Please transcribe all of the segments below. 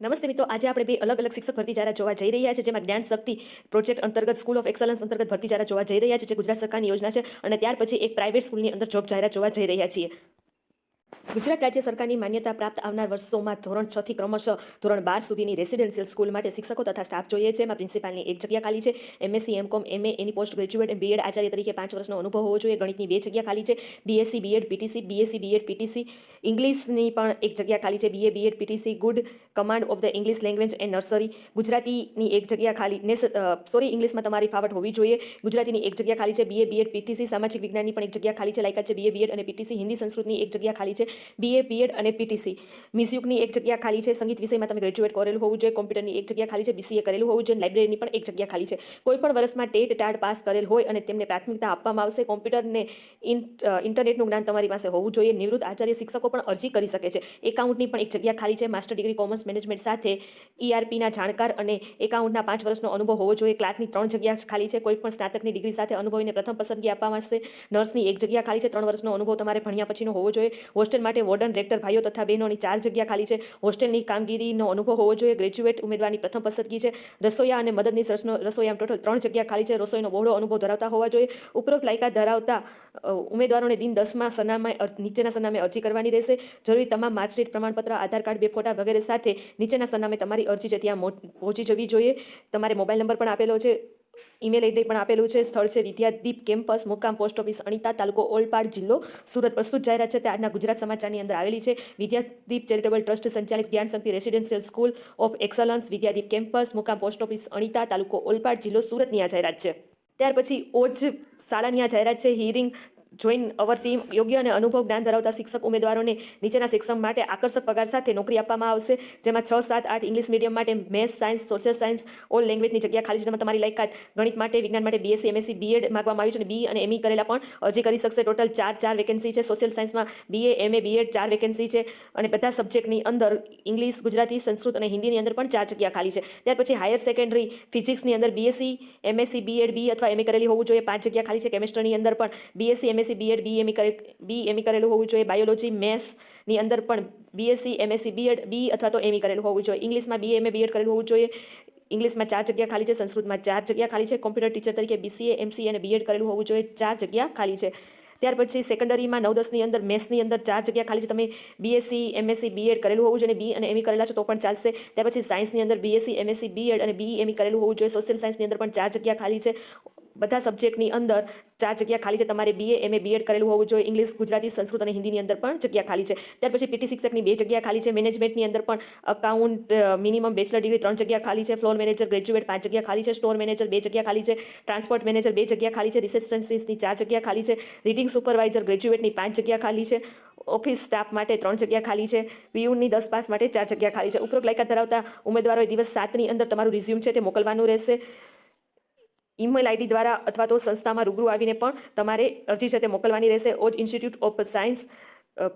નમસ્તે મિત્રો, આજે આપણે બે અલગ અલગ શિક્ષક ભરતી જાહેરાત જોવા જઈ રહ્યા છે, જેમાં જ્ઞાન શક્તિ પ્રોજેક્ટ અંતર્ગત, સ્કૂલ ઓફ એક્સલન્સ અંતર્ગત ભરતી જાહેરાત જોવા જઈ રહ્યા છે, જે ગુજરાત સરકારની યોજના છે, અને ત્યાર પછી એક પ્રાઇવેટ સ્કૂલની અંદર જોબ જાહેરાત જોવા જઈ રહ્યા છીએ. ગુજરાત રાજ્ય સરકારની માન્યતા પ્રાપ્ત આવનાર વર્ષોમાં ધોરણ છ થી ક્રમશઃ ધોરણ બાર સુધીની રેસિડેન્શિયલ સ્કૂલ માટે શિક્ષકો તથા સ્ટાફ જોઈએ છે. એમાં પ્રિન્સિપાલની એક જગ્યા ખાલી છે. MSc MCom MA any post graduate BEd Acharya તરીકે પાંચ વર્ષનો અનુભવ હોવો જોઈએ. ગણિતની બે જગ્યા ખાલી છે. BSc BEd PTC BSc BEd PTC ઇંગ્લિશની પણ એક જગ્યા ખાલી છે. BA BEd PTC good command of the English language and nursery ગુજરાતીની એક જગ્યા ખાલી ને સોરી ઇંગ્લિશમાં તમારી ફાવટ હોવી જોઈએ. ગુજરાતીની એક જગ્યા ખાલી છે. બીએ બીએડ પીટીસી સામાજિક વિજ્ઞાનની પણ એક જગ્યા ખાલી છે. લાયકાત છે. બીએ બીએડ અને પીટીસી હિન્દી સંસ્કૃતની એક જગ્યા ખાલી છે બીએ બીએડ અને પીટીસી મ્યુઝિકની એક જગ્યા ખાલી છે, સંગીત વિષયમાં તમે ગ્રેજ્યુએટ કરેલું હોવું જોઈએ કોમ્પ્યુટરની એક જગ્યા ખાલી છે બીસીએ કરેલું હોવું જોઈએ લાઇબ્રેરીની પણ એક જગ્યા ખાલી છે. કોઈ પણ વર્ષમાં ટેટ, ટાટ પાસ કરેલ હોય અને તેમને પ્રાથમિકતા આપવામાં આવશે કોમ્પ્યુટરને ઇન્ટરનેટનું જ્ઞાન તમારી પાસે હોવું જોઈએ, નિવૃત્ત આચાર્ય શિક્ષકો પણ અરજી કરી શકે છે. એકાઉન્ટની પણ એક જગ્યા ખાલી છે માસ્ટર ડિગ્રી કોમર્સ મેનેજમેન્ટ સાથે ઈઆરપીના જાણકાર અને એકાઉન્ટના પાંચ વર્ષનો અનુભવ હોવો જોઈએ. ક્લાર્કની ત્રણ જગ્યા ખાલી છે, કોઈ પણ સ્નાતકની ડિગ્રી સાથે અનુભવીને પ્રથમ પસંદગી આપવામાં આવશે. નર્સની એક જગ્યા ખાલી છે, ત્રણ વર્ષનો અનુભવ તમારે ભણ્યા પછીનો હોવો જોઈએ. હોસ્ટેલ માટે વોર્ડન રેક્ટર ભાઈઓ તથા બહેનોની ચાર જગ્યા ખાલી છે. હોસ્ટેલની કામગીરીનો અનુભવ હોવો જોઈએ. ગ્રેજ્યુએટ ઉમેદવારની પ્રથમ પસંદગી છે. રસોઈયા અને મદદની રસનો રસોઈયા ટોટલ ત્રણ જગ્યા ખાલી છે. રસોઈનો બહોળો અનુભવ ધરાવતા હોવા જોઈએ. ઉપરોક્ત લાયકાત ધરાવતા ઉમેદવારોને દિન દસમાં સનામે નીચેના સનામે અરજી કરવાની રહેશે. જરૂરી તમામ માર્કશીટ, પ્રમાણપત્ર, આધાર કાર્ડ, બે ફોટા વગેરે સાથે નીચેના સનામે તમારી અરજી છે. ત્યાં પહોંચી જવી જોઈએ. તમારે મોબાઈલ નંબર પણ આપેલો છે. ઈમેલ આઈડી પણ આપેલું છે. સ્થળ છે વિદ્યાદીપ કેમ્પસ, મુકામ પોસ્ટ ઓફિસ, અણીતા તાલુકો, ઓલપાડ જિલ્લો. સુરત પ્રસ્તુત જાહેરાત છે. તે આજના ગુજરાત સમાચારની અંદર આવેલી છે. વિદ્યાદીપ ચેરિટેબલ ટ્રસ્ટ સંચાલિત Gyan Shakti residential school of excellence, Vidyadeep campus, મુકામ પોસ્ટ ઓફિસ, અણીતા તાલુકો, ઓલપાડ જિલ્લો, સુરતની આ જાહેરાત છે. ત્યાર પછી ઓજ શાળાની આ જાહેરાત છે. હિયરિંગ જોઈન અવર ટીમ યોગ્ય અને અનુભવ જ્ઞાન ધરાવતા શિક્ષક ઉમેદવારોને નીચેના શિક્ષણ માટે આકર્ષક પગાર સાથે નોકરી આપવામાં આવશે. જેમાં છ, સાત, આઠ ઇંગ્લિશ મીડિયમ માટે maths, science, social science, all લેંગ્વેજની જગ્યા ખાલી છે. જેમાં તમારી લાયકાત, ગણિત માટે, વિજ્ઞાન માટે બીએસસી એમએસસી બીએડ માગવામાં આવ્યું છે અને બી અને એમઈ કરેલા પણ અરજી કરી શકશે. ટોટલ ચાર ચાર વેકેન્સી છે. સોશિયલ સાયન્સમાં બીએ એમએ બીએડ ચાર વેકેન્સી છે. અને બધા સબ્જેક્ટની અંદર ઇંગ્લિશ, ગુજરાતી, સંસ્કૃત અને હિન્દીની અંદર પણ ચાર જગ્યા ખાલી છે. ત્યાર પછી હાયર સેકન્ડરી ફિઝિક્સની અંદર બીએસસી એમએસસી બીએડ બી અથવા એમએ કરેલી હોવું જોઈએ. પાંચ જગ્યા ખાલી છે. કેમેસ્ટ્રીની અંદર પણ બીએસસી એમએસસી બીએડ બીએમઈ કરે બીએમઈ કરેલું હોવું જોઈએ. બાયોલોજી મેથ્સની અંદર પણ બીએસસી એમએસસી બીએડ બી અથવા તો એમઈ કરેલું હોવું જોઈએ. ઇંગ્લિશમાં બીએમએ બીએડ કરેલું હોવું જોઈએ. ઇંગ્લિશમાં ચાર જગ્યા ખાલી છે, સંસ્કૃતમાં ચાર જગ્યા ખાલી છે. કોમ્પ્યુટર ટીચર તરીકે બીસીએ એમસીએ અને બીએડ કરેલું હોવું જોઈએ. ચાર જગ્યા ખાલી છે. ત્યાર પછી સેકન્ડરીમાં નવ, દસની અંદર મેથ્સની અંદર ચાર જગ્યા ખાલી છે. તમે બીએસસી એમએસસી બીએડ કરેલું હોવું જોઈએ બી અને એમઈ કરેલા છો તો પણ ચાલશે. ત્યાર પછી સાયન્સની અંદર બીએસસી એમએસસી બીએડ અને બી એમઈ કરેલું હોવું જોઈએ. સોશિયલ સાયન્સની અંદર પણ ચાર જગ્યા ખાલી છે. બધા સબ્જેક્ટની અંદર ચાર જગ્યા ખાલી છે તમારે બીએ એમએ બીએડ કરેલું હોવું જોઈએ ઇંગ્લિશ ગુજરાતી સંસ્કૃત અને હિન્દીની અંદર પણ જગ્યા ખાલી છે ત્યાર પછી પીટી શિક્ષકની બે જગ્યા ખાલી છે મેનેજમેન્ટની અંદર પણ અકાઉન્ટ મિનિમમ બેચલર ડિગ્રી ત્રણ જગ્યા ખાલી છે ફ્લોર મેનેજર ગ્રેજ્યુએટ પાંચ જગ્યા ખાલી છે સ્ટોર મેનેજર બે જગ્યા ખાલી છે ટ્રાન્સપોર્ટ મેનેજર બે જગ્યા ખાલી છે રિસેપ્શનિસ્ટની ચાર જગ્યા ખાલી છે રીડિંગ સુપરવાઇઝર ગ્રેજ્યુએટની પાંચ જગ્યા ખાલી છે ઓફિસ સ્ટાફ માટે ત્રણ જગ્યા ખાલી છે પીયુની દસ પાસ માટે ચાર જગ્યા ખાલી છે ઉપરોક્ત લાયકાત ધરાવતા ઉમેદવારોએ દિવસ સાતની અંદર તમારું રિઝ્યુમ છે તે મોકલવાનું રહેશે ઈમેલ આઈડી દ્વારા અથવા તો સંસ્થામાં રૂબરૂ આવીને પણ તમારે અરજી છે તે મોકલવાની રહેશે. ઓજ institute of science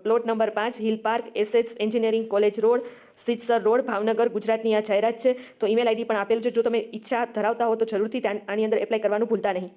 plot number પાંચ hill park SS engineering college road Sitsar road Bhavnagar, ગુજરાતની આ જાહેરાત છે. તો ઈમેલ આઈડી પણ આપેલું છે. જો તમે ઈચ્છા ધરાવતા હો તો જરૂરથી આની અંદર એપ્લાય કરવાનું ભૂલતા નહીં.